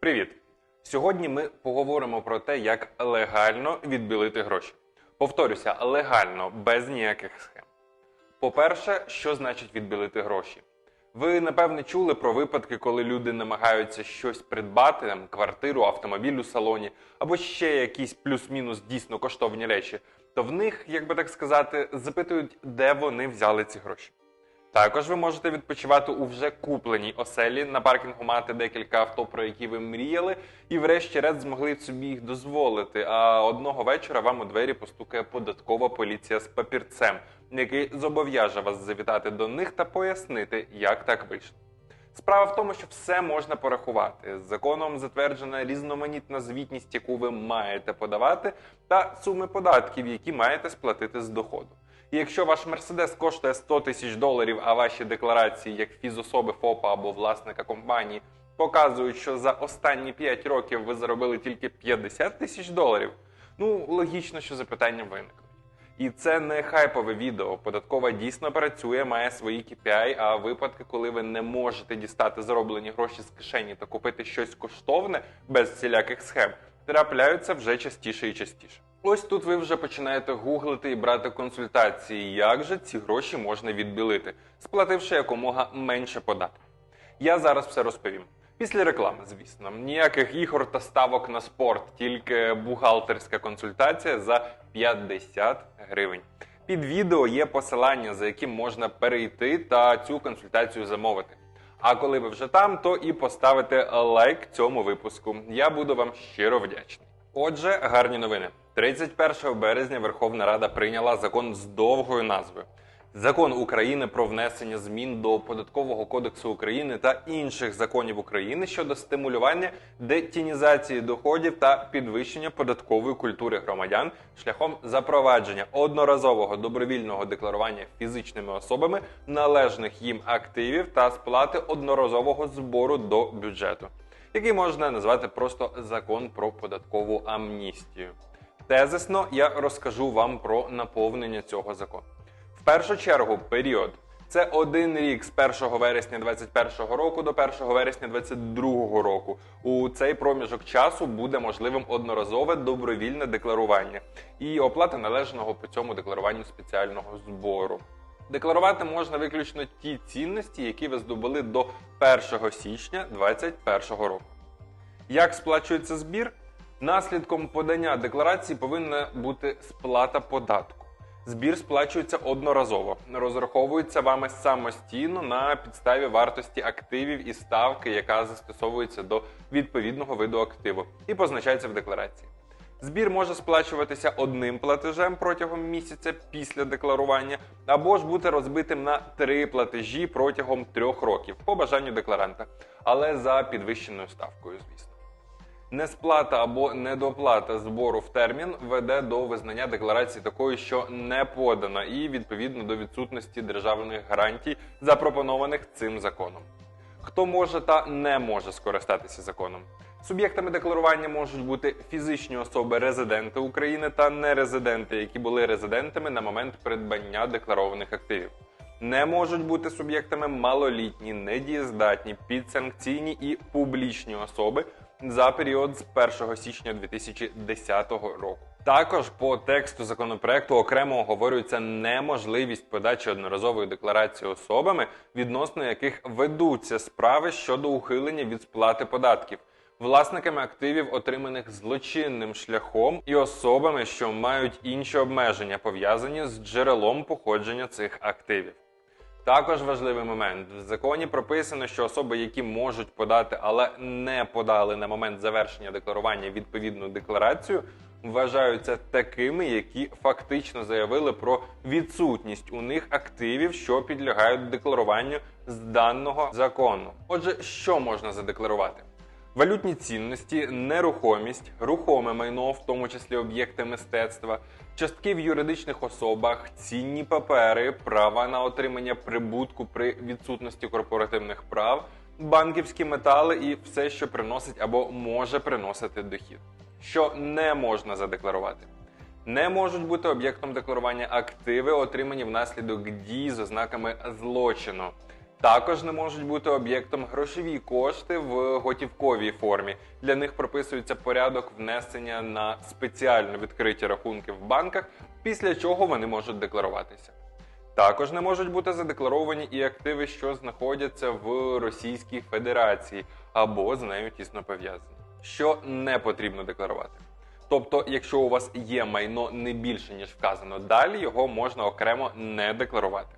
Привіт! Сьогодні ми поговоримо про те, як легально відбілити гроші. Повторюся, легально, без ніяких схем. По-перше, що значить відбілити гроші? Ви напевне чули про випадки, коли люди намагаються щось придбати, там, квартиру, автомобіль у салоні, або ще якісь плюс-мінус дійсно коштовні речі, то в них, як би так сказати, запитують, де вони взяли ці гроші. Також ви можете відпочивати у вже купленій оселі на паркінгу мати декілька авто, про які ви мріяли, і врешті-решт змогли собі їх дозволити. А одного вечора вам у двері постукає податкова поліція з папірцем, який зобов'яже вас завітати до них та пояснити, як так вийшло. Справа в тому, що все можна порахувати. Законом затверджена різноманітна звітність, яку ви маєте подавати, та суми податків, які маєте сплатити з доходу. І якщо ваш мерседес коштує 100 тисяч доларів, а ваші декларації як фізособи ФОПа або власника компанії показують, що за останні 5 років ви заробили тільки 50 тисяч доларів, ну логічно, що запитання виникнуть. І це не хайпове відео. Податкова дійсно працює, має свої KPI, а випадки, коли ви не можете дістати зароблені гроші з кишені та купити щось коштовне без всіляких схем, трапляються вже частіше і частіше. Ось тут ви вже починаєте гуглити і брати консультації, як же ці гроші можна відбілити, сплативши якомога менше податків. Я зараз все розповім. Після реклами, звісно, ніяких ігор та ставок на спорт, тільки бухгалтерська консультація за 50 гривень. Під відео є посилання, за яким можна перейти та цю консультацію замовити. А коли ви вже там, то і поставите лайк цьому випуску. Я буду вам щиро вдячний. Отже, гарні новини. 31 березня Верховна Рада прийняла закон з довгою назвою. Закон України про внесення змін до податкового кодексу України та інших законів України щодо стимулювання детінізації доходів та підвищення податкової культури громадян шляхом запровадження одноразового добровільного декларування фізичними особами належних їм активів та сплати одноразового збору до бюджету, який можна назвати просто закон про податкову амністію. Тезисно я розкажу вам про наповнення цього закону. В першу чергу період. Це один рік з 1 вересня 2021 року до 1 вересня 2022 року. У цей проміжок часу буде можливим одноразове добровільне декларування і оплата належного по цьому декларуванню спеціального збору. Декларувати можна виключно ті цінності, які ви здобули до 1 січня 2021 року. Як сплачується збір? Наслідком подання декларації повинна бути сплата податку. Збір сплачується одноразово, розраховується вами самостійно на підставі вартості активів і ставки, яка застосовується до відповідного виду активу, і позначається в декларації. Збір може сплачуватися одним платежем протягом місяця після декларування, або ж бути розбитим на три платежі протягом трьох років по бажанню декларанта, але за підвищеною ставкою, звісно. Несплата або недоплата збору в термін веде до визнання декларації такою, що не подана, і відповідно до відсутності державних гарантій, запропонованих цим законом. Хто може та не може скористатися законом? Суб'єктами декларування можуть бути фізичні особи резиденти України та нерезиденти, які були резидентами на момент придбання декларованих активів. Не можуть бути суб'єктами малолітні, недієздатні, підсанкційні і публічні особи за період з 1 січня 2010 року. Також по тексту законопроекту окремо оговорюється неможливість подачі одноразової декларації особами, відносно яких ведуться справи щодо ухилення від сплати податків. Власниками активів, отриманих злочинним шляхом, і особами, що мають інші обмеження, пов'язані з джерелом походження цих активів. Також важливий момент в законі прописано, що особи, які можуть подати, але не подали на момент завершення декларування відповідну декларацію, вважаються такими, які фактично заявили про відсутність у них активів, що підлягають декларуванню з даного закону. Отже, що можна задекларувати? Валютні цінності, нерухомість, рухоме майно, в тому числі об'єкти мистецтва, частки в юридичних особах, цінні папери, права на отримання прибутку при відсутності корпоративних прав, банківські метали і все, що приносить або може приносити дохід, що не можна задекларувати. Не можуть бути об'єктом декларування активи, отримані внаслідок дій з ознаками злочину. Також не можуть бути об'єктом грошові кошти в готівковій формі. Для них прописується порядок внесення на спеціально відкриті рахунки в банках, після чого вони можуть декларуватися. Також не можуть бути задекларовані і активи, що знаходяться в Російській Федерації або з нею тісно пов'язані, що не потрібно декларувати. Тобто, якщо у вас є майно не більше ніж вказано далі, його можна окремо не декларувати.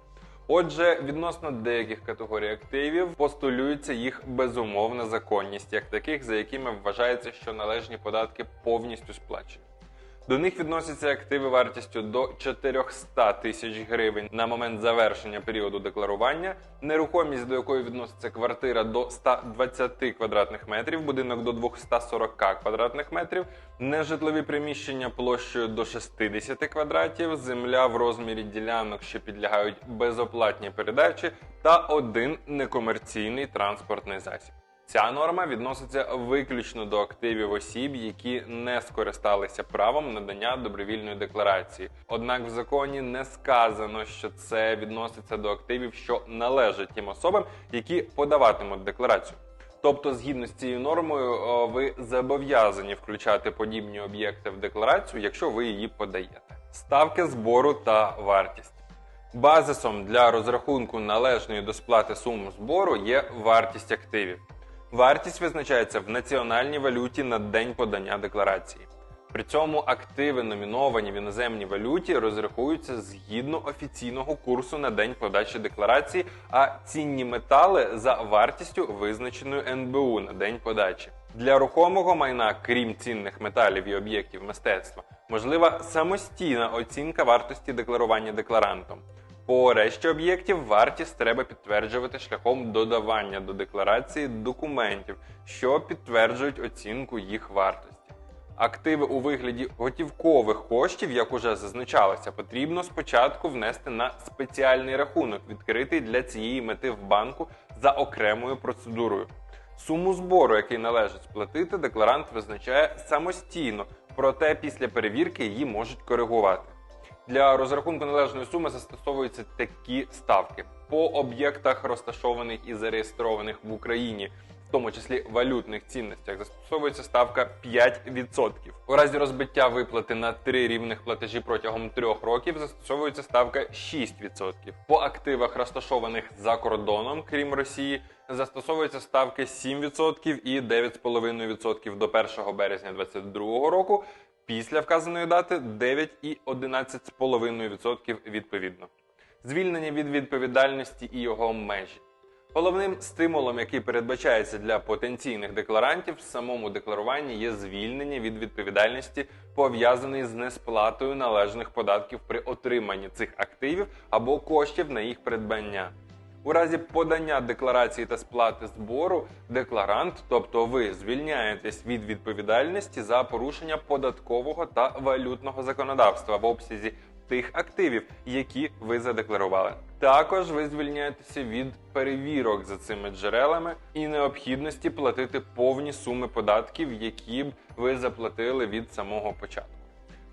Отже, відносно деяких категорій активів постулюється їх безумовна законність, як таких, за якими вважається, що належні податки повністю сплачені. До них відносяться активи вартістю до 400 тисяч гривень на момент завершення періоду декларування, нерухомість, до якої відноситься квартира до 120 квадратних метрів, будинок до 240 квадратних метрів, нежитлові приміщення площею до 60 квадратів, земля в розмірі ділянок, що підлягають безоплатній передачі, та один некомерційний транспортний засіб. Ця норма відноситься виключно до активів осіб, які не скористалися правом надання добровільної декларації. Однак в законі не сказано, що це відноситься до активів, що належать тим особам, які подаватимуть декларацію. Тобто, згідно з цією нормою, ви зобов'язані включати подібні об'єкти в декларацію, якщо ви її подаєте. Ставки збору та вартість. Базисом для розрахунку належної до сплати сум збору є вартість активів. Вартість визначається в національній валюті на день подання декларації. При цьому активи, номіновані в іноземній валюті, розрахуються згідно офіційного курсу на день подачі декларації, а цінні метали за вартістю, визначеною НБУ на день подачі. Для рухомого майна, крім цінних металів і об'єктів мистецтва, можлива самостійна оцінка вартості декларування декларантом. По решті об'єктів вартість треба підтверджувати шляхом додавання до декларації документів, що підтверджують оцінку їх вартості. Активи у вигляді готівкових коштів, як уже зазначалося, потрібно спочатку внести на спеціальний рахунок, відкритий для цієї мети в банку за окремою процедурою. Суму збору, який належить сплатити, декларант визначає самостійно, проте після перевірки її можуть коригувати. Для розрахунку належної суми застосовуються такі ставки по об'єктах, розташованих і зареєстрованих в Україні, в тому числі валютних цінностях, застосовується ставка 5%. У разі розбиття виплати на три рівних платежі протягом трьох років застосовується ставка 6%. По активах, розташованих за кордоном, крім Росії, застосовуються ставки 7% і 9,5% до 1 березня 2022 року. Після вказаної дати 9 і 11,5% відповідно. Звільнення від відповідальності і його межі. Головним стимулом, який передбачається для потенційних декларантів в самому декларуванні, є звільнення від відповідальності, пов'язаний з несплатою належних податків при отриманні цих активів або коштів на їх придбання. У разі подання декларації та сплати збору декларант, тобто ви звільняєтесь від відповідальності за порушення податкового та валютного законодавства в обсязі тих активів, які ви задекларували. Також ви звільняєтеся від перевірок за цими джерелами і необхідності платити повні суми податків, які б ви заплатили від самого початку.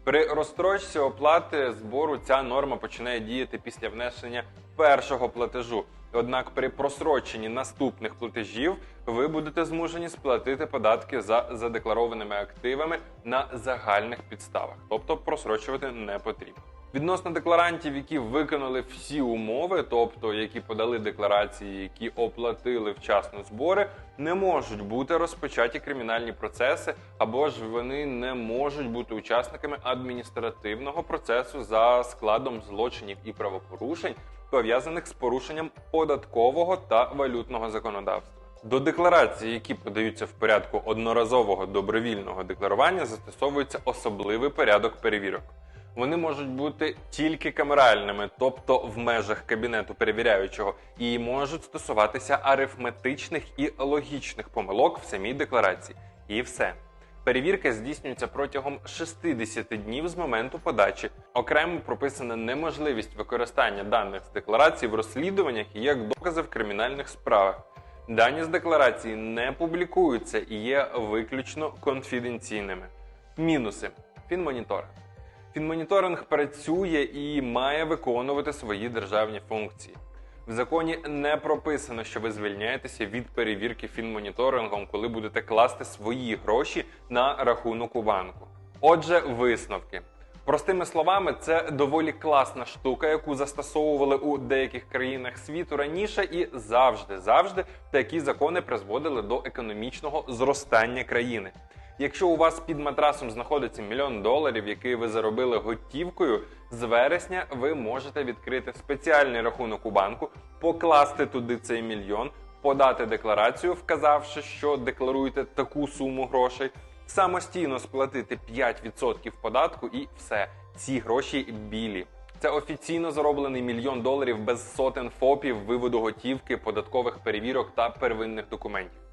При розстрочці оплати збору ця норма починає діяти після внесення першого платежу. Однак при просроченні наступних платежів ви будете змушені сплатити податки за задекларованими активами на загальних підставах, тобто просрочувати не потрібно. Відносно декларантів, які виконали всі умови, тобто які подали декларації, які оплатили вчасно збори, не можуть бути розпочаті кримінальні процеси, або ж вони не можуть бути учасниками адміністративного процесу за складом злочинів і правопорушень, пов'язаних з порушенням податкового та валютного законодавства. До декларацій, які подаються в порядку одноразового добровільного декларування, застосовується особливий порядок перевірок. Вони можуть бути тільки камеральними, тобто в межах кабінету перевіряючого, і можуть стосуватися арифметичних і логічних помилок в самій декларації. І все. Перевірка здійснюється протягом 60 днів з моменту подачі. Окремо прописана неможливість використання даних з декларації в розслідуваннях як докази в кримінальних справах. Дані з декларації не публікуються і є виключно конфіденційними. Мінуси фінмоніторинг. Фінмоніторинг працює і має виконувати свої державні функції. В законі не прописано, що ви звільняєтеся від перевірки фінмоніторингом, коли будете класти свої гроші на рахунок у банку. Отже, висновки. Простими словами, це доволі класна штука, яку застосовували у деяких країнах світу раніше, і завжди, завжди такі закони призводили до економічного зростання країни. Якщо у вас під матрасом знаходиться мільйон доларів, який ви заробили готівкою, з вересня ви можете відкрити спеціальний рахунок у банку, покласти туди цей мільйон, подати декларацію, вказавши, що декларуєте таку суму грошей, самостійно сплатити 5% податку і все. Ці гроші білі. Це офіційно зароблений мільйон доларів без сотень фопів, виводу готівки, податкових перевірок та первинних документів.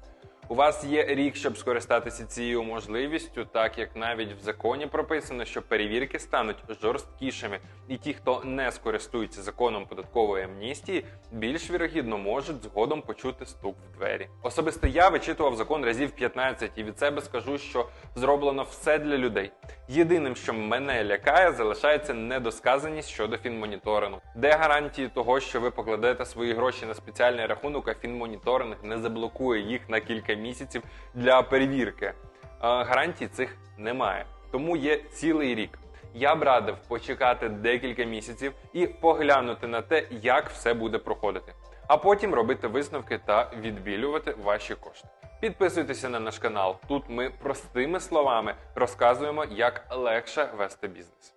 У вас є рік, щоб скористатися цією можливістю, так як навіть в законі прописано, що перевірки стануть жорсткішими, і ті, хто не скористується законом податкової амністії, більш вірогідно можуть згодом почути стук в двері. Особисто я вичитував закон разів 15 і від себе скажу, що зроблено все для людей. Єдиним, що мене лякає, залишається недосказаність щодо фінмоніторингу. Де гарантії того, що ви покладете свої гроші на спеціальний рахунок, а фінмоніторинг не заблокує їх на кілька місяців для перевірки? Гарантій цих немає, тому є цілий рік. Я б радив почекати декілька місяців і поглянути на те, як все буде проходити, а потім робити висновки та відбілювати ваші кошти. Підписуйтеся на наш канал. Тут ми простими словами розказуємо, як легше вести бізнес.